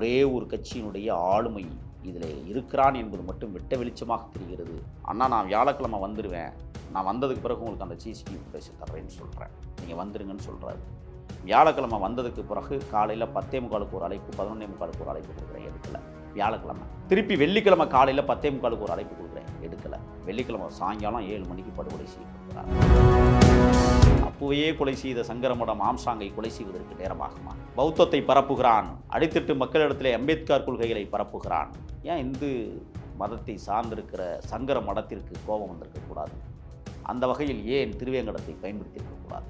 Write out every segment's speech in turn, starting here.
ஒரே ஒரு கட்சியினுடைய ஆளுமை இதில் இருக்கிறான் என்பது மட்டும் வெட்ட வெளிச்சமாக தெரிகிறது. அண்ணா நான் வியாழக்கிழமை வந்துடுவேன் நான் வந்ததுக்கு பிறகு உங்களுக்கு அந்த சிசிடிவி ஃபுட்டேஜ் தர்றேன்னு சொல்கிறேன் நீங்கள் வந்துடுங்கன்னு சொல்கிறாரு வியாழக்கிழமை வந்ததுக்கு பிறகு காலையில் பத்தே முக்காலுக்கு ஒரு அழைப்பு பதினொன்னே முக்காலுக்கு ஒரு அழைப்பு கொடுக்குறேன் எடுக்கலை. வியாழக்கிழமை. திருப்பி வெள்ளிக்கிழமை காலையில் பத்தே முக்காலுக்கு ஒரு அழைப்பு கொடுக்குறேன் எடுக்கல. வெள்ளிக்கிழமை சாயங்காலம் ஏழு மணிக்கு படுகொலை செய்யப்படுகிறார் அப்போவே கொலை செய்த சங்கரமடம் ஆம்சாங்கை கொலை செய்வதற்கு நேரமாகுமா? பௌத்தத்தை பரப்புகிறான். அடித்திட்டு மக்களிடத்தில் அம்பேத்கர் கொள்கைகளை பரப்புகிறான். ஏன் இந்து மதத்தை சார்ந்திருக்கிற சங்கர மடத்திற்கு கோபம் வந்திருக்கக்கூடாது அந்த வகையில் ஏன் திருவேங்கடத்தை பயன்படுத்தியிருக்கக்கூடாது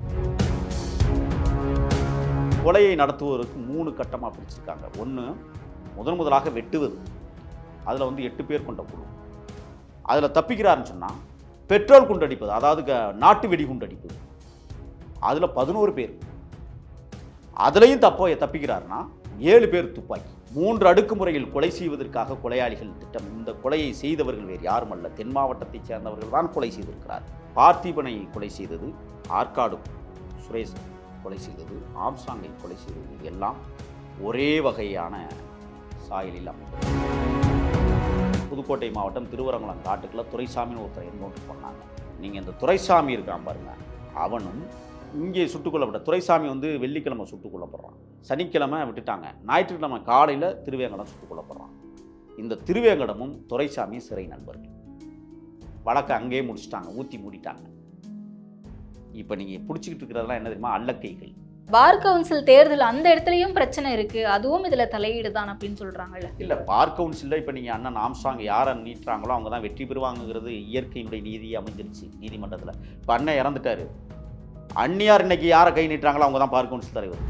கொலையை நடத்துவதற்கு மூணு கட்டமாக பிடிச்சிருக்காங்க ஒன்று முதன் முதலாக வெட்டுவது. அதில் வந்து எட்டு பேர் கொண்ட குழு. அதில் தப்பிக்கிறாருன்னு சொன்னால் பெட்ரோல் குண்டடிப்பது அதாவது க- நாட்டு வெடி குண்டடிப்பது. அதில் பதினோரு பேர். அதுலேயும் தப்போ தப்பிக்கிறாருன்னா ஏழு பேர் துப்பாக்கி. மூன்று அடுக்கு முறையில் கொலை செய்வதற்காக கொலையாளிகள் திட்டம். இந்த கொலையை செய்தவர்கள் வேறு யாரும் அல்ல. தென் மாவட்டத்தைச் சேர்ந்தவர்கள் தான் கொலை செய்திருக்கிறார். பார்த்திபனை கொலை செய்தது ஆற்காடு சுரேஷ் கொலை செய்தது ஆம்சாங்கை கொலை செய்தது எல்லாம் ஒரே வகையான சாயலில் அமைந்தது. புதுக்கோட்டை மாவட்டம் திருவரங்குளம் காட்டுக்குள்ள துரைசாமின்னு ஒருத்தர் என்கவுண்டர் பண்ணாங்க நீங்கள் இந்த துரைசாமி இருக்கான் பாருங்க. அவனும் இங்கே சுட்டுக் கொல்லப்பட்ட துரைசாமி வந்து வெள்ளிக்கிழமை சுட்டுக் கொல்லப்படுறான் சனிக்கிழமை விட்டுட்டாங்க. ஞாயிற்றுக்கிழமை காலையில் திருவேங்கடம் சுட்டுக் கொல்லப்படுறான் இந்த திருவேங்கடமும் துரைசாமி சிறை நண்பர்கள். வழக்கை அங்கேயே முடிச்சிட்டாங்க ஊற்றி மூடிட்டாங்க. இப்போ நீங்கள் பிடிச்சிக்கிட்டு இருக்கிறதெல்லாம் என்ன தெரியுமா? அல்லக்கைகள். பார் கவுன்சில் தேர்தல் அந்த இடத்துலயும் பிரச்சனை இருக்கு. அதுவும் இதுல தலையீடு தான் அப்படின்னு சொல்றாங்கல்ல. இல்லை பார் கவுன்சிலில் இப்போ நீங்கள் அண்ணன் ஆம்ஸ்டாங் யாரை நீட்டுறாங்களோ அவங்க தான் வெற்றி பெறுவாங்கங்கிறது இயற்கையினுடைய நீதி அமைஞ்சிருச்சு நீதிமன்றத்தில். இப்போ அண்ணன் இறந்துட்டாரு. அந்நியார் இன்னைக்கு யாரை கை நீட்டுறாங்களோ அவங்க தான் பார் கவுன்சில் தலைவர்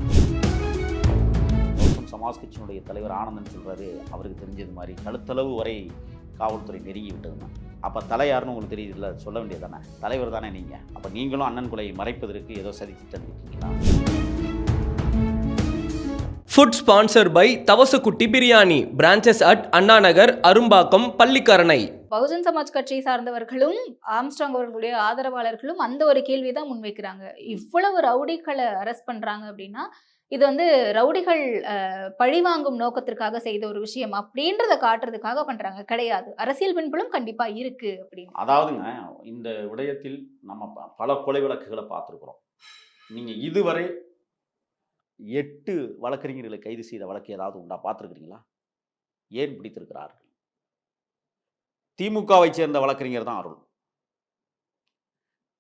சமாஜ் கட்சியினுடைய தலைவர் ஆனந்தன் சொல்கிறாரு அவருக்கு தெரிஞ்சது மாதிரி. கழுத்தளவு வரை காவல்துறை நெருங்கி விட்டதுன்னா. அப்போ தலை யாருன்னு உங்களுக்கு தெரியுதுல்ல சொல்ல வேண்டியது தானே தலைவர் தானே நீங்கள் அப்போ நீங்களும் அண்ணன் கொலையை மறைப்பதற்கு ஏதோ சதி திட்டம் இருக்கீங்களா? Food sponsor by Thavasakutty biryani. Branches at Annanagar Arumbakkam Pallikaranai. Bahujan Samaj கட்சியை சார்ந்தவர்களும் ஆம்ஸ்ட்ராங் அவர்களுடைய ஆதரவாளர்களும் அந்த ஒரு கேள்வி தான் முன்வைக்கிறாங்க. இவ்வளவு ரவுடிகளை அரெஸ்ட் பண்றாங்க அப்படின்னா இது வந்து ரவுடிகள் பழிவாங்கும் நோக்கத்திற்காக செய்த ஒரு விஷயம் அப்படின்றத காட்டுறதுக்காக பண்றாங்க. கிடையாது. அரசியல் பின்புலம் கண்டிப்பா இருக்கு அப்படின்னு. அதாவதுங்க இந்த விடயத்தில் நம்ம பல கொலை வழக்குகளை பார்த்துருக்குறோம். நீங்க இதுவரை எட்டு வழக்கறிஞர்களை கைது செய்த வழக்கு ஏதாவது உண்டா? பார்த்துருக்குறீங்களா? ஏன் பிடித்திருக்கிறார்கள்? திமுகவை சேர்ந்த வழக்கறிஞர் தான் அருள்.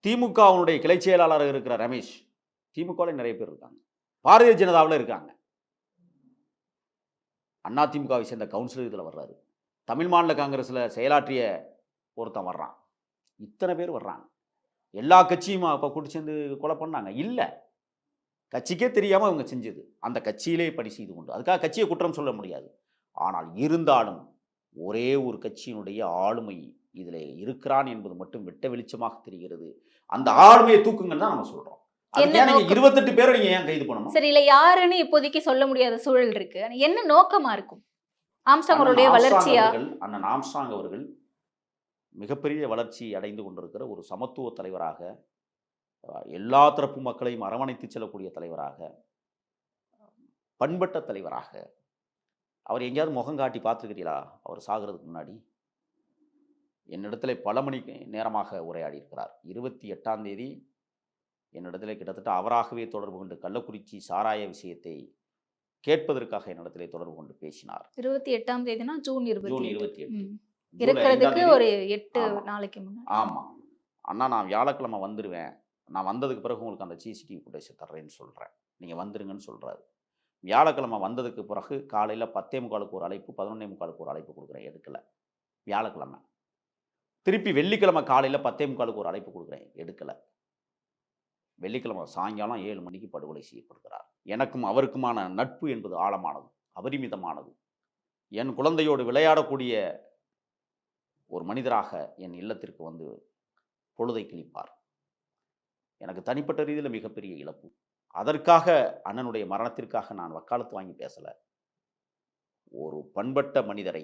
திமுகவுடைய கிளை செயலாளர் இருக்கிற ரமேஷ் திமுகவில் நிறைய பேர் இருக்காங்க. பாரதிய ஜனதாவில் இருக்காங்க. அண்ணா திமுகவை சேர்ந்த கவுன்சிலர் இதில் வர்றாரு. தமிழ் மாநில காங்கிரஸில் செயலாற்றிய ஒருத்தன் வர்றான். இத்தனை பேர் வர்றாங்க. எல்லா கட்சியும் அப்போ கூட்டி சேர்ந்து கொலை பண்ணாங்க. இல்லை. கட்சிக்கே தெரியாமல் அவங்க செஞ்சது. அந்த கட்சியிலே பணி செய்து கொண்டு அதுக்காக கட்சியை குற்றம் சொல்ல முடியாது. ஆனால் இருந்தாலும் ஒரே ஒரு கட்சியினுடைய ஆளுமை இதில் இருக்கிறான் என்பது மட்டும் வெட்ட வெளிச்சமாக தெரிகிறது. அந்த ஆளுமையை தூக்குங்கன்னு தான் நம்ம சொல்கிறோம்? இருபத்தெட்டு பேரை நீங்கள் ஏன் கைது பண்ணணும்? சரி இல்ல யாருன்னு இப்போதைக்கு சொல்ல முடியாத சூழல் இருக்கு. என்ன நோக்கமா இருக்கும்? ஆம்ஸ்ட்ராங் அவருடைய வளர்ச்சியா? அண்ணன் ஆம்ஸ்ட்ராங் அவர்கள் மிகப்பெரிய வளர்ச்சி அடைந்து கொண்டிருக்கிற ஒரு சமத்துவ தலைவராக எல்லா தரப்பு மக்களையும் அரவணைத்து செல்லக்கூடிய தலைவராக பண்பட்ட தலைவராக அவர் எங்கேயாவது முகம் காட்டி பார்த்துருக்கிறீங்களா அவர் சாகிறதுக்கு முன்னாடி. என்னிடத்துல பல மணி நேரமாக உரையாடி இருக்கிறார். இருபத்தி எட்டாம் தேதி என்னிடத்துல கிட்டத்தட்ட அவராகவே தொடர்பு கொண்டு கள்ளக்குறிச்சி சாராய விஷயத்தை கேட்பதற்காக என்னிடத்திலே தொடர்பு கொண்டு பேசினார். இருபத்தி எட்டாம் தேதினா ஜூன் ஜூன் இருபத்தி எட்டு இருக்கிறதுக்கு ஒரு எட்டு. நாளைக்கு முன்னாடி. ஆமாம் அண்ணா நான் வியாழக்கிழமை வந்துடுவேன் நான் வந்ததுக்கு பிறகு உங்களுக்கு அந்த சிசிடிவி ஃபுட்டேஜ் தர்றேன்னு சொல்கிறேன் நீங்கள் வந்துருங்கன்னு சொல்கிறாரு வியாழக்கிழமை வந்ததுக்கு பிறகு காலையில் பத்தே முக்காலுக்கு ஒரு அழைப்பு பதினொன்னே முக்காலுக்கு ஒரு அழைப்பு கொடுக்குறேன் எடுக்கல வியாழக்கிழமை. திருப்பி வெள்ளிக்கிழமை காலையில் பத்தே முக்காலுக்கு ஒரு அழைப்பு கொடுக்குறேன் எடுக்கலை வெள்ளிக்கிழமை சாயங்காலம் ஏழு மணிக்கு படுகொலை செய்யப்படுகிறார். எனக்கும் அவருக்குமான நட்பு என்பது ஆழமானது அபரிமிதமானது என் குழந்தையோடு விளையாடக்கூடிய ஒரு மனிதராக என் இல்லத்திற்கு வந்து பொழுதை கிழிப்பார். எனக்கு தனிப்பட்ட ரீதியில் மிகப்பெரிய இழப்பு. அதற்காக அண்ணனுடைய மரணத்திற்காக நான் வக்காலத்து வாங்கி பேசலை. ஒரு பண்பட்ட மனிதரை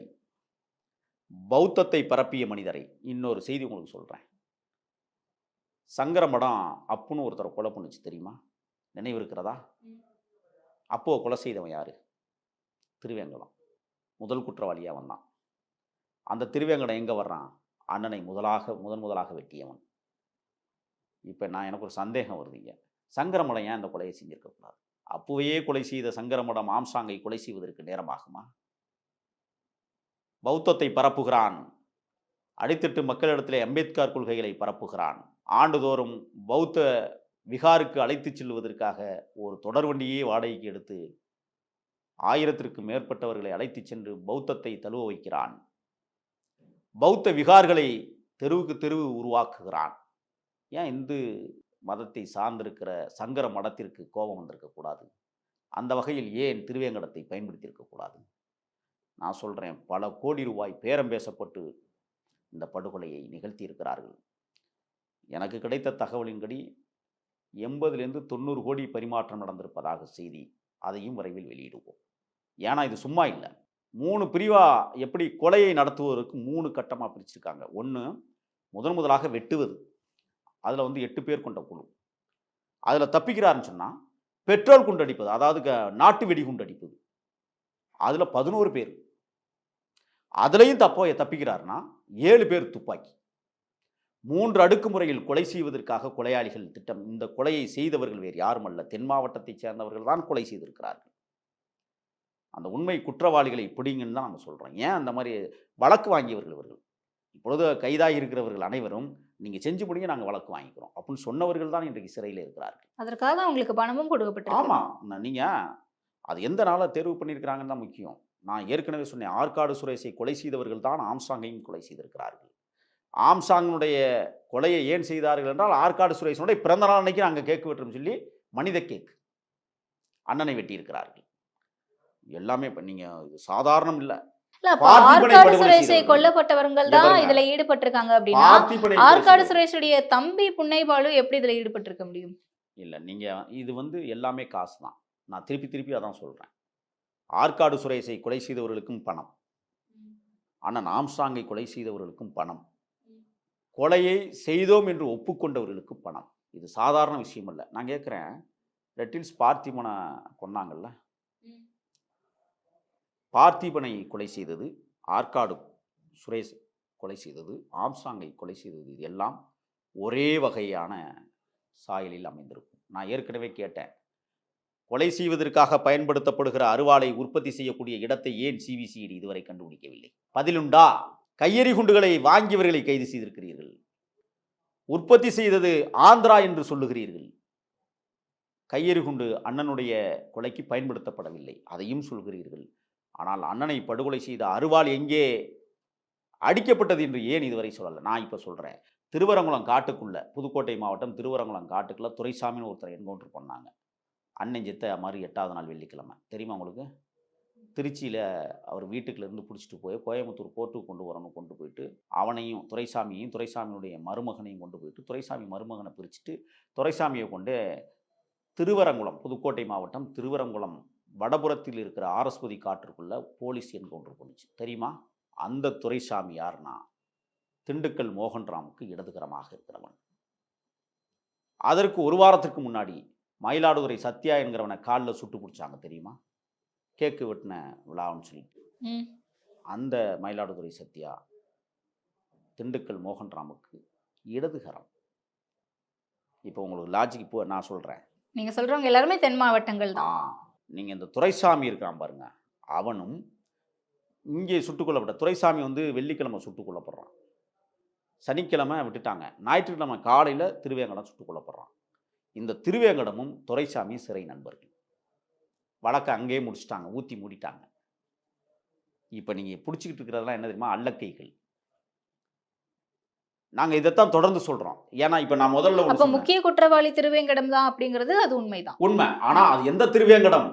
பௌத்தத்தை பரப்பிய மனிதரை இன்னொரு செய்தி உங்களுக்கு சொல்கிறேன் சங்கரமடம் அப்புன்னு ஒருத்தரை கொலை பண்ணுச்சு தெரியுமா? நினைவு இருக்கிறதா? அப்போது கொலை செய்தவன் யார்? திருவேங்கடம் முதல் குற்றவாளியாக வந்தான் அந்த திருவேங்கடம் எங்கே வர்றான்? அண்ணனை முதலாக முதன் முதலாக வெட்டியவன். இப்போ நான் எனக்கு ஒரு சந்தேகம் வருதுங்க சங்கரமடம் ஏன் அந்த கொலையை செஞ்சிருக்கக்கூடாது அப்போவே கொலை செய்த சங்கரமடம் ஆம்சாங்கை கொலை செய்வதற்கு நேரமாகுமா? பௌத்தத்தை பரப்புகிறான். அடித்திட்டு மக்களிடத்திலே அம்பேத்கர் கொள்கைகளை பரப்புகிறான். ஆண்டுதோறும் பௌத்த விகாருக்கு அழைத்துச் செல்வதற்காக ஒரு தொடர்வண்டியே வாடகைக்கு எடுத்து ஆயிரத்திற்கும் மேற்பட்டவர்களை அழைத்துச் சென்று பௌத்தத்தை தழுவ வைக்கிறான். பௌத்த விகார்களை தெருவுக்கு தெருவு உருவாக்குகிறான். ஏன் இந்து மதத்தை சார்ந்திருக்கிற சங்கர மடத்திற்கு கோபம் வந்திருக்கக்கூடாது அந்த வகையில் ஏன் திருவேங்கடத்தை பயன்படுத்தியிருக்கக்கூடாது நான் சொல்கிறேன் பல கோடி ரூபாய் பேரம் பேசப்பட்டு இந்த படுகொலையை நிகழ்த்தியிருக்கிறார்கள். எனக்கு கிடைத்த தகவலின்படி எண்பதுலேருந்து தொண்ணூறு கோடி பரிமாற்றம் நடந்திருப்பதாக செய்தி அதையும் விரைவில் வெளியிடுவோம். ஏன்னா இது சும்மா இல்லை. மூணு பிரிவாக எப்படி கொலையை நடத்துவதற்கு மூணு கட்டமாக பிரிச்சிருக்காங்க. ஒன்று முதன் முதலாக வெட்டுவது. அதில் வந்து எட்டு பேர் கொண்ட குழு. அதில் தப்பிக்கிறாருன்னு சொன்னால் பெட்ரோல் குண்டடிப்பது அதாவது க- நாட்டு வெடி குண்டடிப்பது. அதில் பதினோரு பேர். அதுலேயும் தப்போ தப்பிக்கிறாருன்னா ஏழு பேர் துப்பாக்கி. மூன்று அடுக்குமுறையில் கொலை செய்வதற்காக கொலையாளிகள் திட்டம் இந்த கொலையை செய்தவர்கள் வேறு யாரும் அல்ல தென் மாவட்டத்தைச் சேர்ந்தவர்கள் தான் கொலை செய்திருக்கிறார்கள். அந்த உண்மை குற்றவாளிகளை பிடிங்கன்னு தான் நம்ம சொல்கிறோம் ஏன் அந்த மாதிரி வழக்கு வாங்கியவர்கள் இவர்கள்? இப்பொழுது கைதாகி இருக்கிறவர்கள் அனைவரும் நீங்கள் செஞ்சு முடிங்க நாங்கள் வழக்கு வாங்கிக்கிறோம். அப்படின்னு சொன்னவர்கள் தான் இன்றைக்கு சிறையில் இருக்கிறார்கள். அதற்காக அவங்களுக்கு பணமும் கொடுக்கப்பட்டிருக்கு ஆமாம் நீங்கள் அது எந்த நாளை தேர்வு பண்ணியிருக்கிறாங்கன்னு தான் முக்கியம். நான் ஏற்கனவே சொன்னேன் ஆற்காடு சுரேஷை கொலை செய்தவர்கள் தான் ஆம்சாங்கையும் கொலை செய்திருக்கிறார்கள். ஆம்சாங்கினுடைய கொலையை ஏன் செய்தார்கள் என்றால் ஆற்காடு சுரேஷனுடைய பிறந்த நாள் அன்னைக்கு நாங்கள் கேக்கு வெட்டுறோம் சொல்லி மனித கேக் அண்ணனை வெட்டியிருக்கிறார்கள். எல்லாமே இப்போ நீங்கள் இது சாதாரணம் இல்லை. ஆற்காடு சுரேஷை. கொல்லப்பட்டவர்கள் தான் இதுல ஈடுபட்டிருக்காங்க அப்படின்னா ஆற்காடு சுரேஷுடைய தம்பி புன்னைபாலு எப்படி இதுல ஈடுபட்டிருக்க முடியும்? இல்லை நீங்கள் இது வந்து எல்லாமே காசு தான். நான் திருப்பி திருப்பி அதான் சொல்கிறேன் ஆற்காடு சுரேஷை கொலை செய்தவர்களுக்கும் பணம். அண்ணன் ஆம்ஸ்டாங்கை கொலை செய்தவர்களுக்கும் பணம். கொலையை செய்தோம் என்று ஒப்புக்கொண்டவர்களுக்கு பணம். இது சாதாரண விஷயம் இல்லை நான் கேட்குறேன் ரெட்டில்ஸ் பார்த்திபனை கொன்னாங்கல்ல? பார்த்திபனை கொலை செய்தது ஆற்காடு சுரேஷ் கொலை செய்தது ஆம்சாங்கை கொலை செய்தது இது எல்லாம் ஒரே வகையான சாயலில் அமைந்திருக்கும். நான் ஏற்கனவே கேட்டேன். கொலை செய்வதற்காக பயன்படுத்தப்படுகிற அருவாளை உற்பத்தி செய்யக்கூடிய இடத்தை ஏன் சிபிசிஐடி இதுவரை கண்டுபிடிக்கவில்லை? பதிலுண்டா? கையெறி குண்டுகளை வாங்கியவர்களை கைது செய்திருக்கிறீர்கள். உற்பத்தி செய்தது ஆந்திரா என்று சொல்லுகிறீர்கள். கையெறி குண்டு அண்ணனுடைய கொலைக்கு பயன்படுத்தப்படவில்லை. அதையும் சொல்கிறீர்கள். ஆனால் அண்ணனை படுகொலை செய்த அருவாள் எங்கே? அடிக்கப்பட்டது என்று ஏன் இதுவரை சொல்லலை? நான் இப்போ சொல்கிறேன் திருவரங்குளம் காட்டுக்குள்ள புதுக்கோட்டை மாவட்டம் திருவரங்குளம் காட்டுக்குள்ளே துரைசாமின்னு ஒருத்தர் என்கவுண்டர் பண்ணாங்க. அண்ணன் செத்த மாதிரி எட்டாவது நாள் வெள்ளிக்கிழமை. தெரியுமா உங்களுக்கு? திருச்சியில் அவர் வீட்டுக்குலேருந்து பிடிச்சிட்டு போய் கோயம்புத்தூர் கோர்ட்டுக்கு கொண்டு வரணும் கொண்டு போயிட்டு அவனையும் துரைசாமியையும் துரைசாமியுடைய மருமகனையும் கொண்டு போயிட்டு துரைசாமி மருமகனை பிரிச்சுட்டு துரைசாமியை கொண்டு திருவரங்குளம் புதுக்கோட்டை மாவட்டம் திருவரங்குளம் வடபுறத்தில் இருக்கிற ஆரஸ்பதி காட்டிற்குள்ள போலீஸ் என்கவுண்டர் பண்ணுச்சு தெரியுமா? அந்த துரைசாமி யாருன்னா திண்டுக்கல் மோகன்ராமுக்கு இடதுகரமாக இருக்கிறவன். அதற்கு ஒரு வாரத்திற்கு முன்னாடி மயிலாடுதுறை சத்யா என்கிறவனை காலில் சுட்டு பிடிச்சாங்க தெரியுமா? கேக்கு வெட்டின விழான்னு சொல்லிட்டு. அந்த மயிலாடுதுறை சத்யா திண்டுக்கல் மோகன்ராமுக்கு இடதுகரம். இப்போ உங்களுக்கு லாஜிக் இப்போ நான் சொல்கிறேன் நீங்க சொல்றவங்க எல்லாருமே தென் மாவட்டங்கள் தான். நீங்கள் இந்த துரைசாமி இருக்கான் பாருங்க. அவனும் இங்கே சுட்டுக்கொல்லப்பட்ட துரைசாமி வந்து வெள்ளிக்கிழமை சுட்டுக்கொல்லப்படுறான். சனிக்கிழமை விட்டுட்டாங்க. ஞாயிற்றுக்கிழமை காலையில் திருவேங்கடம் சுட்டுக்கொல்லப்படுறான். இந்த திருவேங்கடமும் துரைசாமி சிறை நண்பர்கள். வழக்கை அங்கேயே முடிச்சிட்டாங்க ஊற்றி மூடிட்டாங்க. இப்போ நீங்கள் பிடிச்சிக்கிட்டு இருக்கிறதெல்லாம் என்ன தெரியுமா? அல்லக்கைகள். நாங்கள் இதைத்தான் தொடர்ந்து சொல்கிறோம் ஏன்னா இப்போ நான் முதல்ல அப்ப. முக்கிய குற்றவாளி திருவேங்கடம் தான் அப்படிங்கிறது அது உண்மைதான். உண்மை. ஆனா அது எந்த திருவேங்கடம்?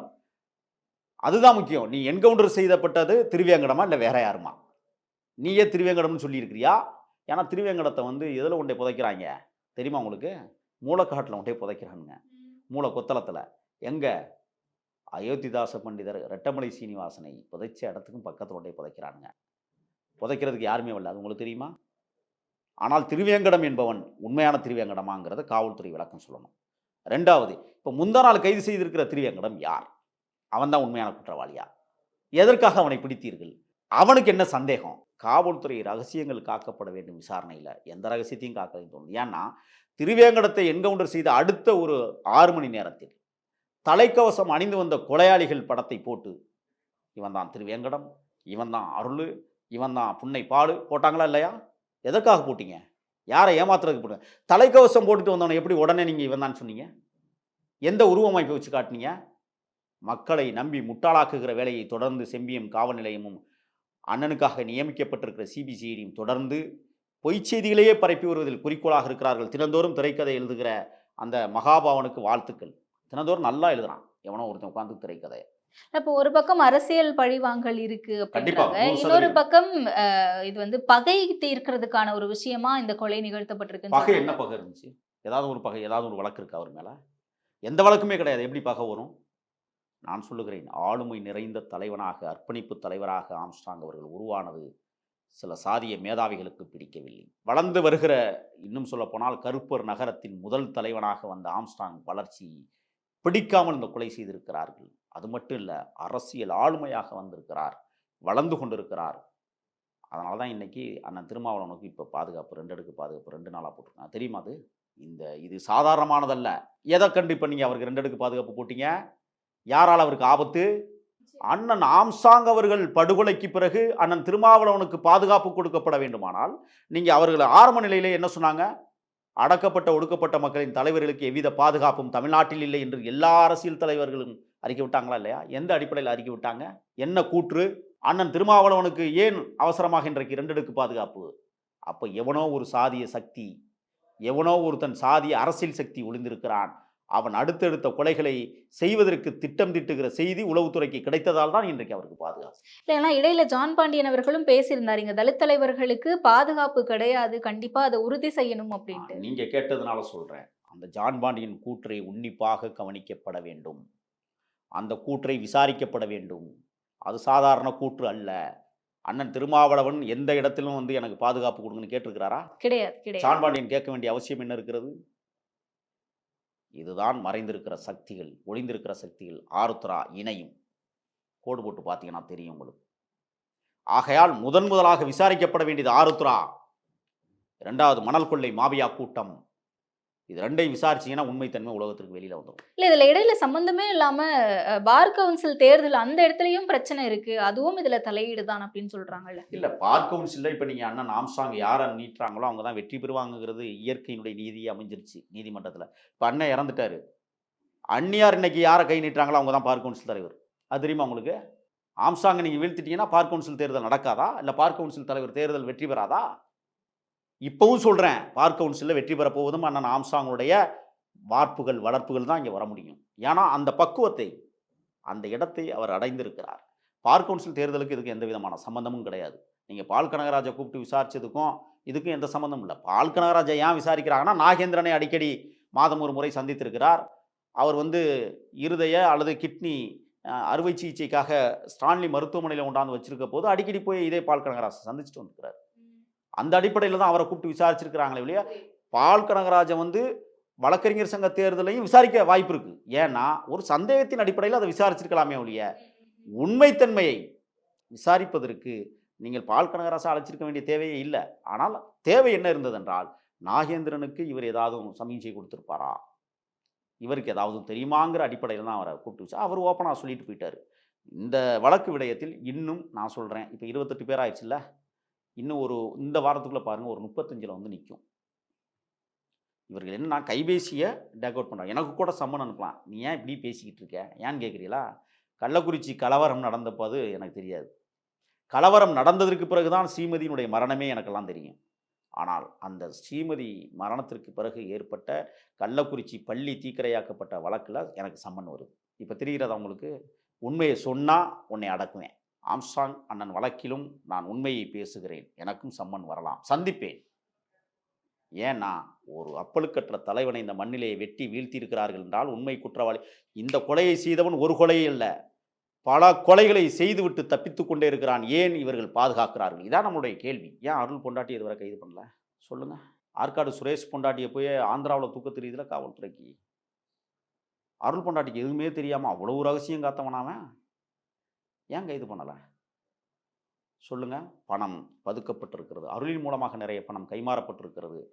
அதுதான் முக்கியம். நீ என்கவுண்டர் செய்தப்பட்டது திருவேங்கடமா இல்லை வேற யாருமா? நீயே திருவேங்கடம்னு சொல்லியிருக்கிறியா? ஏன்னா திருவேங்கடத்தை வந்து எதில் கொண்டே புதைக்கிறாங்க? தெரியுமா உங்களுக்கு? மூலக்காட்டில் கொண்டே புதைக்கிறானுங்க. மூல கொத்தளத்தில். எங்க? அயோத்திதாச பண்டிதர் ரெட்டமலை சீனிவாசனை புதைச்ச இடத்துக்கும் பக்கத்தில் கொண்டே புதைக்கிறானுங்க. புதைக்கிறதுக்கு யாருமே வரல. அது உங்களுக்கு தெரியுமா? ஆனால் திருவேங்கடம் என்பவன் உண்மையான திருவேங்கடமாங்கிறத காவல்துறை விளக்கம் சொல்லணும். ரெண்டாவது இப்போ முந்தா நாள் கைது செய்திருக்கிற திருவேங்கடம் யார்? அவன் தான் உண்மையான குற்றவாளியா? எதற்காக அவனை பிடித்தீர்கள்? அவனுக்கு என்ன சந்தேகம்? காவல்துறை ரகசியங்கள் காக்கப்பட வேண்டும் விசாரணையில். எந்த ரகசியத்தையும் காக்க வேண்டும் ஏன்னா திருவேங்கடத்தை என்கவுண்டர் செய்த அடுத்த ஒரு ஆறு மணி நேரத்தில் தலைக்கவசம் அணிந்து வந்த கொலையாளிகள் படத்தை போட்டு இவன் தான் திருவேங்கடம் இவன் தான் அருள் இவன் தான் புன்னை பாடு போட்டாங்களா இல்லையா? எதற்காக போட்டீங்க? யாரை ஏமாத்துறதுக்கு போட்டீங்க? தலைக்கவசம் போட்டுட்டு வந்தவனை எப்படி உடனே நீங்கள் இவன் தான் சொன்னீங்க? எந்த உருவமைப்பை வச்சு காட்டினீங்க? மக்களை நம்பி முட்டாளாக்குகிற வேலையை தொடர்ந்து செம்பியம் காவல் நிலையமும் அண்ணனுக்காக நியமிக்கப்பட்டிருக்கிற சிபிசிஐடியும் தொடர்ந்து பொய்ச் செய்திகளையே பரப்பி வருவதில் குறிக்கோளாக இருக்கிறார்கள். தினந்தோறும் திரைக்கதை எழுதுகிற அந்த மகாபாவனுக்கு வாழ்த்துக்கள். தினந்தோறும் நல்லா எழுதுறான். எவனோ ஒருத்தன் உட்காந்து திரைக்கதையை. அப்போ ஒரு பக்கம் அரசியல் பழிவாங்கல் இருக்கு அப்படின்றாங்க. இன்னொரு. பக்கம் இது வந்து பகை தீர்க்கிறதுக்கான ஒரு விஷயமா இந்த கொலை நிகழ்த்தப்பட்டிருக்குன்னு பகை. என்ன பகை இருந்துச்சு? ஏதாவது ஒரு பகை ஏதாவது ஒரு வழக்கு இருக்கா அவர் மேலே? எந்த வழக்குமே கிடையாது. எப்படி பகை வரும்? நான் சொல்லுகிறேன் ஆளுமை நிறைந்த தலைவனாக அர்ப்பணிப்பு தலைவராக ஆம்ஸ்டாங் அவர்கள் உருவானது சில சாதிய மேதாவிகளுக்கு பிடிக்கவில்லை. வளர்ந்து வருகிற இன்னும் சொல்லப்போனால் கருப்பர் நகரத்தின் முதல் தலைவனாக வந்த ஆம்ஸ்டாங் வளர்ச்சி பிடிக்காமல் இந்த கொலை செய்திருக்கிறார்கள். அது மட்டும் இல்லை அரசியல் ஆளுமையாக வந்திருக்கிறார் வளர்ந்து கொண்டிருக்கிறார். அதனால தான் இன்னைக்கு அண்ணன் திருமாவளவனுக்கு இப்போ பாதுகாப்பு ரெண்டு அடுக்கு பாதுகாப்பு ரெண்டு நாளாக போட்டிருக்காங்க. தெரியுமா அது? இந்த இது சாதாரணமானதல்ல. எதை கண்டு இப்போ நீங்கள் அவருக்கு ரெண்டு அடுக்கு பாதுகாப்பு போட்டீங்க? யாரால் அவருக்கு ஆபத்து? அண்ணன் ஆம்சாங் அவர்கள் படுகொலைக்கு பிறகு அண்ணன் திருமாவளவனுக்கு பாதுகாப்பு கொடுக்கப்பட வேண்டுமானால் நீங்கள் அவர்கள் ஆரம்ப நிலையிலே என்ன சொன்னாங்க? அடக்கப்பட்ட ஒடுக்கப்பட்ட மக்களின் தலைவர்களுக்கு எவ்வித பாதுகாப்பும் தமிழ்நாட்டில் இல்லை என்று எல்லா அரசியல் தலைவர்களும் அறிக்கை விட்டாங்களா இல்லையா? எந்த அடிப்படையில் அறிக்கை விட்டாங்க? என்ன கூற்று? அண்ணன் திருமாவளவனுக்கு ஏன் அவசரமாக இன்றைக்கு ரெண்டடுக்கு பாதுகாப்பு? அப்போ எவனோ ஒரு சாதிய சக்தி எவனோ ஒருத்தன் சாதிய அரசியல் சக்தி ஒளிந்திருக்கிறான். அவன் அடுத்தடுத்த கொலைகளை செய்வதற்கு திட்டம் திட்டுகிற செய்தி உளவுத்துறைக்கு கிடைத்ததால் தான் இன்றைக்கு அவருக்கு பாதுகாப்பு. இல்லைன்னா இடையில ஜான் பாண்டியன் அவர்களும் பேசியிருந்தாரு. இங்க தலித் தலைவர்களுக்கு பாதுகாப்பு கிடையாது. கண்டிப்பா அதை உறுதி செய்யணும் அப்படின்ட்டு. நீங்க கேட்டதுனால சொல்றேன். அந்த ஜான் பாண்டியன் கூற்றை உன்னிப்பாக கவனிக்கப்பட வேண்டும். அந்த கூற்றை விசாரிக்கப்பட வேண்டும். அது சாதாரண கூற்று அல்ல. அண்ணன் திருமாவளவன் எந்த இடத்திலும் வந்து எனக்கு பாதுகாப்பு கொடுங்கன்னு கேட்டிருக்கிறாரா? கிடையாது கிடையாது. ஜான் பாண்டியன் கேட்க வேண்டிய அவசியம் என்ன இருக்கிறது? இதுதான் மறைந்திருக்கிற சக்திகள் ஒளிந்திருக்கிற சக்திகள் ஆருத்ரா இணையும். கோடு போட்டு பார்த்தீங்கன்னா தெரியும் உங்களுக்கு. ஆகையால் முதன் முதலாக விசாரிக்கப்பட வேண்டியது ஆருத்ரா. இரண்டாவது மணல் கொள்ளை மாவியா கூட்டம். இது ரெண்டையும் விசாரிச்சீங்கன்னா உண்மைத்தன்மை உலகத்திற்கு வெளியில வந்துடும் இல்ல இதுல இடையில சம்பந்தமே இல்லாம அஹ், பார் கவுன்சில் தேர்தல் அந்த இடத்துலயும் பிரச்சனை இருக்கு. அதுவும் இதுல தலையீடு தான் அப்படின்னு சொல்றாங்கல்ல. இல்ல பார் கவுன்சிலில் இப்போ நீங்க அண்ணன் ஆம்சாங் யாரை நீட்டுறாங்களோ அவங்க தான் வெற்றி பெறுவாங்கங்கிறது இயற்கையினுடைய நீதி அமைஞ்சிருச்சு நீதிமன்றத்துல. இப்போ அண்ணன் இறந்துட்டாரு. அந்நியார் இன்னைக்கு யாரை கை நீட்டுறாங்களோ அவங்க தான் பார் கவுன்சில் தலைவர். அது தெரியுமா உங்களுக்கு? ஆம்சாங்கை நீங்கள் வீழ்த்திட்டீங்கன்னா பார் கவுன்சில் தேர்தல் நடக்காதா? இல்லை பார் கவுன்சில் தலைவர் தேர்தல் வெற்றி பெறாதா? இப்போவும் சொல்கிறேன் பார் கவுன்சிலில் வெற்றி பெற போவதும் அண்ணன் ஆம்சாங்களுடைய வார்ப்புகள் வளர்ப்புகள் தான் இங்கே வர முடியும். ஏன்னா அந்த பக்குவத்தை அந்த இடத்தை அவர் அடைந்திருக்கிறார். பார் கவுன்சில் தேர்தலுக்கு இதுக்கு எந்த விதமான சம்பந்தமும் கிடையாது. நீங்கள் பால் கனகராஜை கூப்பிட்டு விசாரித்ததுக்கும் இதுக்கும் எந்த சம்மந்தமும் இல்லை. பால் கனகராஜை ஏன் விசாரிக்கிறாங்கன்னா நாகேந்திரனை அடிக்கடி மாதம் ஒரு முறை சந்தித்திருக்கிறார். அவர் வந்து இருதய அல்லது கிட்னி அறுவை சிகிச்சைக்காக ஸ்டான்லி மருத்துவமனையில் கொண்டாந்து வச்சிருக்க போது அடிக்கடி போய் இதே பால் கனகராஜை சந்திச்சுட்டு வந்துருக்கிறார். அந்த அடிப்படையில் தான் அவரை கூப்பிட்டு விசாரிச்சிருக்கிறாங்களே இல்லையா பால் கனகராஜன் வந்து வழக்கறிஞர் சங்க தேர்தலையும் விசாரிக்க வாய்ப்பு இருக்கு. ஏன்னா ஒரு சந்தேகத்தின் அடிப்படையில் அதை விசாரிச்சிருக்கலாமே ஒழிய உண்மைத்தன்மையை விசாரிப்பதற்கு நீங்கள் பால் கனகராசா அழைச்சிருக்க வேண்டிய தேவையே இல்லை. ஆனால் தேவை என்ன இருந்ததென்றால் நாகேந்திரனுக்கு இவர் ஏதாவது சமீட்சை கொடுத்துருப்பாரா? இவருக்கு ஏதாவது தெரியுமாங்கிற அடிப்படையில் தான் அவரை கூப்பிட்டு வச்சா அவர் ஓப்பனாக சொல்லிட்டு போயிட்டார். இந்த வழக்கு விடயத்தில் இன்னும் நான் சொல்கிறேன் இப்போ இருபத்தெட்டு பேர் ஆயிடுச்சுல்ல? இன்னும் ஒரு இந்த வாரத்துக்குள்ளே பாருங்கள் ஒரு முப்பத்தஞ்சில் வந்து நிற்கும் இவர்கள் என்ன நான் கைபேசியை டேக் அவுட் பண்ணுறாங்க எனக்கு கூட சம்மன் அனுப்பலாம். நீ ஏன் இப்படி பேசிக்கிட்டு இருக்க? ஏன்னு கேட்குறீங்களா கள்ளக்குறிச்சி கலவரம் நடந்தபோது எனக்கு தெரியாது. கலவரம் நடந்ததற்கு பிறகு தான் ஸ்ரீமதியினுடைய மரணமே எனக்கெல்லாம் தெரியும். ஆனால் அந்த ஸ்ரீமதி மரணத்திற்கு பிறகு ஏற்பட்ட கள்ளக்குறிச்சி பள்ளி தீக்கிரையாக்கப்பட்ட வழக்கில் எனக்கு சம்மன் வருது. இப்போ தெரிகிறதா உங்களுக்கு? உண்மையை சொன்னால் உன்னை அடக்குவேன். ஆம்ஸ்டாங் அண்ணன் வழக்கிலும் நான் உண்மையை பேசுகிறேன். எனக்கும் சம்மன் வரலாம். சந்திப்பேன். ஏன்னா ஒரு அப்பழுக்கற்ற தலைவனை இந்த மண்ணிலே வெட்டி வீழ்த்தியிருக்கிறார்கள் என்றால் உண்மை குற்றவாளி. இந்த கொலையை செய்தவன் ஒரு கொலையே இல்லை. பல கொலைகளை செய்துவிட்டு தப்பித்து கொண்டே இருக்கிறான். ஏன் இவர்கள் பாதுகாக்கிறார்கள்? இதான் நம்மளுடைய கேள்வி. ஏன் அருள் பொண்டாட்டி இதுவரை கைது பண்ணல? சொல்லுங்க. ஆற்காடு சுரேஷ் பொண்டாட்டியை போய் ஆந்திராவில் தூக்க தெரியுதுல காவல்துறைக்கு? அருள் பொண்டாட்டிக்கு எதுவுமே தெரியாமல் அவ்வளோ ரகசியம் காத்தவனாவன் ஏன் கைது பண்ணலை? சொல்லுங்க. பணம் பதுக்கப்பட்டிருக்கிறது. அருளின் மூலமாக நிறைய பணம் கைமாறப்பட்டிருக்கிறது.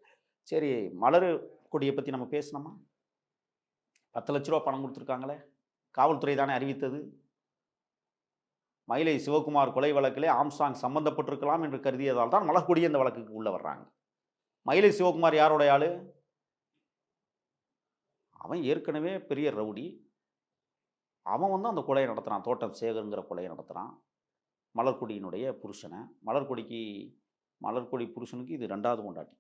சரி மலர் கொடியை பற்றி நம்ம பேசணுமா? பத்து லட்ச ரூபா பணம் கொடுத்துருக்காங்களே. காவல்துறை தானே அறிவித்தது. மயிலை சிவகுமார் கொலை வழக்கிலே ஆம்சாங் சம்பந்தப்பட்டிருக்கலாம் என்று கருதியதால் தான் மலர்கொடி இந்த வழக்குக்கு உள்ள வர்றாங்க. மயிலை சிவகுமார் யாரோடைய ஆளு? அவன் ஏற்கனவே பெரிய ரவுடி. அவன் வந்து அந்த கொலையை நடத்துகிறான் தோட்டம் சேகருங்கிற கொலையை நடத்துகிறான் மலர்கொடியினுடைய புருஷனை. மலர்கொடிக்கு மலர்கொடி புருஷனுக்கு இது ரெண்டாவது கொண்டாட்டி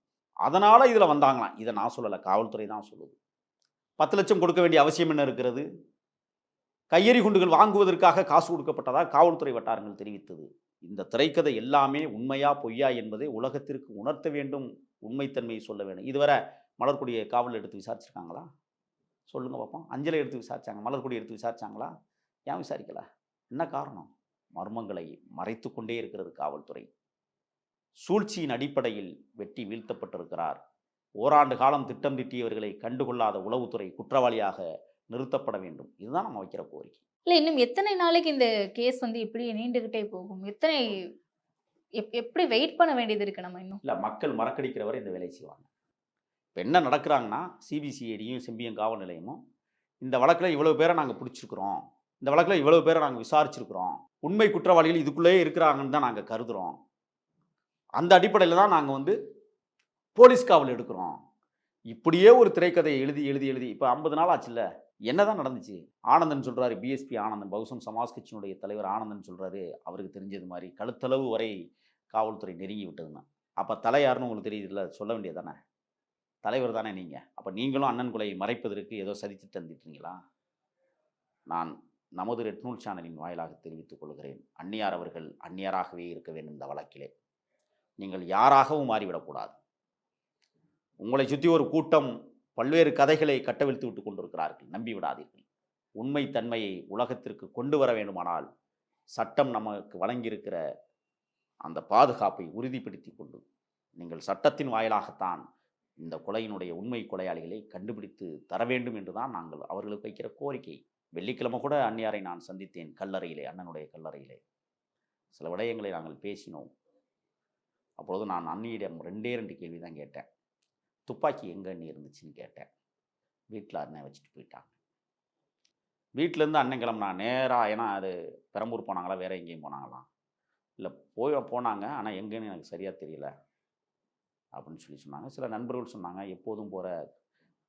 அதனால் இதில் வந்தாங்களாம். இதை நான் சொல்லலை. காவல்துறை தான் சொல்லுது. பத்து லட்சம் கொடுக்க வேண்டிய அவசியம் என்ன இருக்கிறது? கையெறி குண்டுகள் வாங்குவதற்காக காசு கொடுக்கப்பட்டதாக காவல்துறை வட்டாரங்கள் தெரிவித்தது. இந்த திரைக்கதை எல்லாமே உண்மையா பொய்யா என்பதை உலகத்திற்கு உணர்த்த வேண்டும் உண்மைத்தன்மையை சொல்ல வேண்டும். இதுவரை மலர்கொடியை காவல் எடுத்து விசாரிச்சிருக்காங்களா? சொல்லுங்க பார்ப்போம் அஞ்சலை எடுத்து விசாரிச்சாங்க. மலர்கொடி எடுத்து விசாரிச்சாங்களா? ஏன் விசாரிக்கல? என்ன காரணம்? மர்மங்களை மறைத்து கொண்டே இருக்கிறது காவல்துறை. சூழ்ச்சியின் அடிப்படையில் வெட்டி வீழ்த்தப்பட்டிருக்கிறார். ஓராண்டு காலம் திட்டம் திட்டியவர்களை கண்டுகொள்ளாத உளவுத்துறை குற்றவாளியாக நிறுத்தப்பட வேண்டும். இதுதான் நம்ம வைக்கிற கோரிக்கை. இல்ல இன்னும் எத்தனை நாளைக்கு இந்த கேஸ் வந்து இப்படி நீண்டுகிட்டே போகும்? எத்தனை எப்- எப்படி வெயிட் பண்ண வேண்டியது இருக்கு நம்ம இன்னும்? இல்லை மக்கள் மறக்கடிக்கிற வரை இந்த வேலையை செய்வாங்க. இப்போ என்ன நடக்கிறாங்கன்னா சிபிசிஐடியும் செம்பியம் காவல் நிலையமும் இந்த வழக்கில் இவ்வளவு பேரை நாங்கள் பிடிச்சிருக்கிறோம். இந்த வழக்கில் இவ்வளவு பேரை நாங்கள் விசாரிச்சிருக்கிறோம். உண்மை குற்றவாளிகள் இதுக்குள்ளேயே இருக்கிறாங்கன்னு தான் நாங்கள் கருதுகிறோம் அந்த அடிப்படையில் தான் நாங்கள் வந்து போலீஸ் காவல் எடுக்கிறோம். இப்படியே ஒரு திரைக்கதையை எழுதி எழுதி எழுதி இப்போ ஐம்பது நாள் ஆச்சுல்ல? என்னதான் நடந்துச்சு? ஆனந்தன் சொல்கிறாரு பிஎஸ்பி ஆனந்தன் பகுசன் சமாஜ் கட்சியினுடைய தலைவர் ஆனந்தன் சொல்கிறாரு அவருக்கு தெரிஞ்சது மாதிரி கழுத்தளவு வரை காவல்துறை நெருங்கி விட்டதுன்னா அப்போ தலை யாருன்னு உங்களுக்கு தெரியுதுல்ல சொல்ல வேண்டியது தானே? தலைவர் தானே நீங்கள் அப்போ நீங்களும் அண்ணன் கொலையை மறைப்பதற்கு ஏதோ சதித்து தந்துட்டீங்களா நான் நமது ரெட் நூல் சேனலின் வாயிலாக தெரிவித்துக் கொள்கிறேன். அந்நியார் அவர்கள் அந்நியராகவே இருக்க வேண்டும் இந்த வழக்கிலே. நீங்கள் யாராகவும் மாறிவிடக்கூடாது உங்களை சுற்றி ஒரு கூட்டம் பல்வேறு கதைகளை கட்டவிழ்த்து விட்டு கொண்டிருக்கிறார்கள். நம்பி விடாதீர்கள். உண்மை தன்மையை உலகத்திற்கு கொண்டு வர வேண்டுமானால் சட்டம் நமக்கு வழங்கியிருக்கிற அந்த பாதுகாப்பை உறுதிப்படுத்தி கொண்டு நீங்கள் சட்டத்தின் வாயிலாகத்தான் இந்த கொலையினுடைய உண்மை கொலையாளிகளை கண்டுபிடித்து தர வேண்டும் என்று தான் நாங்கள் அவர்களுக்கு வைக்கிற கோரிக்கை. வெள்ளிக்கிழமை கூட அந்நியாரை நான் சந்தித்தேன் கல்லறையிலே அண்ணனுடைய கல்லறையிலே. சில விடயங்களை நாங்கள் பேசினோம். அப்பொழுது நான் அண்ணியிடம் ரெண்டே ரெண்டு கேள்வி தான் கேட்டேன். துப்பாக்கி எங்கே அண்ணி இருந்துச்சுன்னு கேட்டேன். வீட்டில் அண்ணன் வச்சுட்டு போயிட்டாங்க. வீட்டிலேருந்து அண்ணன் கிளம்புனா நேராக ஏன்னா அது பெரம்பூர் போனாங்களா வேறு எங்கேயும் போனாங்களாம் இல்லை போய் போனாங்க ஆனால் எங்கேன்னு எனக்கு சரியாக தெரியல. அப்படின்னு சொல்லி சொன்னாங்க. சில நண்பர்கள் சொன்னாங்க எப்போதும் போகிற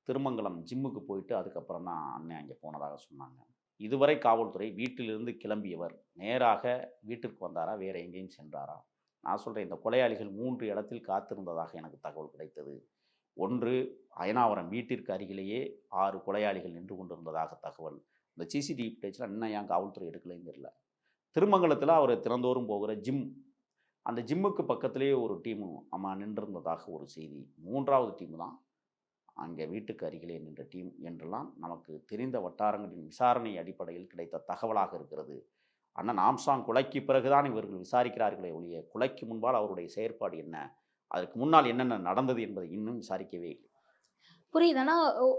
திருமங்கலம் ஜிம்முக்கு போயிட்டு அதுக்கப்புறம் தான் அண்ணன் அங்கே போனதாக சொன்னாங்க. இதுவரை காவல்துறை வீட்டிலிருந்து கிளம்பியவர் நேராக வீட்டிற்கு வந்தாரா வேறு எங்கேயும் சென்றாரா? நான் சொல்கிறேன் இந்த கொலையாளிகள் மூன்று இடத்தில் காத்திருந்ததாக எனக்கு தகவல் கிடைத்தது. ஒன்று அயனாவரம் வீட்டிற்கு அருகிலேயே ஆறு கொலையாளிகள் நின்று கொண்டிருந்ததாக தகவல். இந்த சிசிடிவி ஃபுட்டேஜில் இன்னும் ஏன் காவல்துறை எடுக்கலைன்னு தெரியல. திருமங்கலத்தில் அவர் திறந்தோறும் போகிற ஜிம் அந்த ஜிம்முக்கு பக்கத்திலேயே ஒரு டீமு அம்மா நின்றிருந்ததாக ஒரு செய்தி. மூன்றாவது டீம் தான். அங்கே வீட்டுக்கு அருகிலே நின்ற டீம் என்றெல்லாம் நமக்கு தெரிந்த வட்டாரங்களின் விசாரணை அடிப்படையில் கிடைத்த தகவலாக இருக்கிறது. அண்ணன் ஆம்சாங் கொலைக்கு பிறகுதான் இவர்கள் விசாரிக்கிறார்களே ஒழிய கொலைக்கு முன்பால் அவருடைய செயற்பாடு என்ன? அதற்கு முன்னால் என்னென்ன நடந்தது என்பதை இன்னும் விசாரிக்கவே இல்லை. புரியுதுன்னா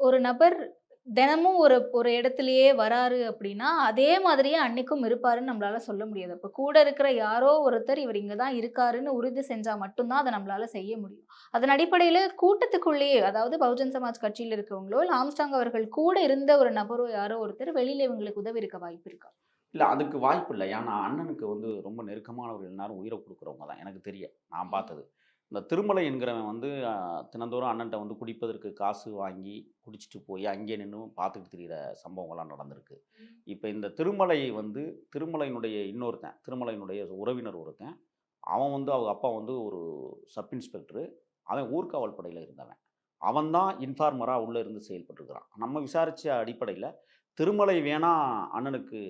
ஒரு நபர் தினமும் ஒரு ஒரு இடத்துலயே வராரு அப்படின்னா அதே மாதிரியே அன்னைக்கும் இருப்பாருன்னு நம்மளால சொல்ல முடியாது. அப்ப கூட இருக்கிற யாரோ ஒருத்தர் இவர் இங்கதான் இருக்காருன்னு உறுதி செஞ்சா மட்டும்தான் அதை நம்மளால செய்ய முடியும். அதன் அடிப்படையில கூட்டத்துக்குள்ளேயே அதாவது பகுஜன் சமாஜ் கட்சியில் இருக்கவங்களோ இல்ல ஆம்ஸ்டாங் அவர்கள் கூட இருந்த ஒரு நபரோ யாரோ ஒருத்தர் வெளியில இவங்களுக்கு உதவி இருக்க வாய்ப்பு இருக்கா? இல்லை அதுக்கு வாய்ப்பு இல்லை. ஏன்னா அண்ணனுக்கு வந்து ரொம்ப நெருக்கமானவர்கள் எல்லாரும் உயிரை கொடுக்குறவங்க தான். எனக்கு தெரிய நான் பார்த்தது. இந்த திருமலை என்கிறவன் வந்து தினந்தோறும் அண்ணன்ட்ட வந்து குடிப்பதற்கு காசு வாங்கி குடிச்சிட்டு போய் அங்கே நின்று பார்த்துட்டு திரியிற சம்பவங்கள்லாம் நடந்திருக்கு. இப்போ இந்த திருமலை வந்து திருமலையினுடைய இன்னொருத்தன் திருமலையினுடைய உறவினர் ஒருத்தன் அவன் வந்து அவங்க அப்பா வந்து ஒரு சப் இன்ஸ்பெக்டரு அவன் ஊர்காவல் படையில் இருந்தவன். அவன் தான் இன்ஃபார்மராக உள்ளே இருந்து செயல்பட்டுருக்கிறான். நம்ம விசாரித்த அடிப்படையில் திருமலை வேணா அண்ணனுக்கு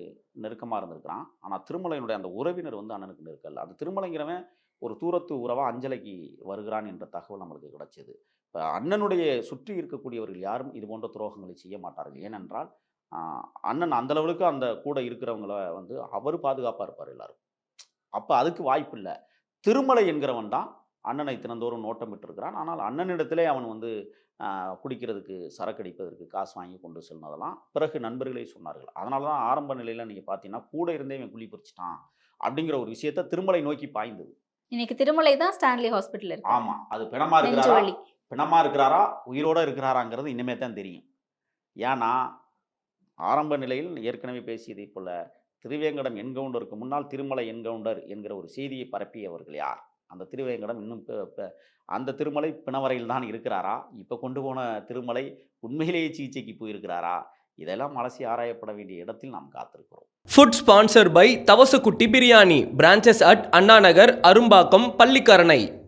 நெருக்கமாக இருந்திருக்கிறான். ஆனால் திருமலையினுடைய அந்த உறவினர் வந்து அண்ணனுக்கு நெருக்கல் அந்த திருமலைங்கிறவன் ஒரு தூரத்து உறவாக அஞ்சலைக்கு வருகிறான் என்ற தகவல் நம்மளுக்கு கிடைச்சது. இப்போ அண்ணனுடைய சுற்றி இருக்கக்கூடியவர்கள் யாரும் இது போன்ற துரோகங்களை செய்ய மாட்டார்கள். ஏனென்றால் அண்ணன் அந்த அந்த கூட இருக்கிறவங்கள வந்து அவர் பாதுகாப்பாக இருப்பார் எல்லாரும். அப்போ அதுக்கு வாய்ப்பு இல்லை. திருமலை என்கிறவன் தான் அண்ணனை தினந்தோறும் நோட்டமிட்டிருக்கிறான் ஆனால் அண்ணனிடத்திலே அவன் வந்து குடிக்கிறதுக்கு சரக்கடிப்பதற்கு காசு வாங்கி கொண்டு செல்னதெல்லாம் பிறகு நண்பர்களே சொன்னார்கள். அதனால தான் ஆரம்ப நிலையில் நீங்கள் பார்த்தீங்கன்னா கூட இருந்தே இவன் குழி பறிச்சிட்டான் அப்படிங்கிற ஒரு விஷயத்த திருமலை நோக்கி பாய்ந்தது. இன்னைக்கு திருமலை தான் ஸ்டான்லி ஹாஸ்பிட்டல் இருக்கு. ஆமாம் அது பிணமா இருக்கிறாரா? பிணமா இருக்கிறாரா? உயிரோட இருக்கிறாராங்கிறது இனிமே தான் தெரியும். ஏன்னா ஆரம்ப நிலையில் ஏற்கனவே பேசியதை போல திருவேங்கடம் என்கவுண்டருக்கு முன்னால் திருமலை என்கவுண்டர் என்கிற ஒரு செய்தியை பரப்பியவர்கள் யார்? அந்த திருவேங்கடம் இன்னும் அந்த திருமலை பிணவரையில் தான் இருக்கிறாரா? இப்போ கொண்டு போன திருமலை உண்மையிலேயே சிகிச்சைக்கு போயிருக்கிறாரா? இதெல்லாம் அலசி ஆராயப்பட வேண்டிய இடத்தில் நாம் காத்திருக்கிறோம். Food sponsor by Thavasakutty biryani branches at Anna Nagar Arumbakkam Pallikaranai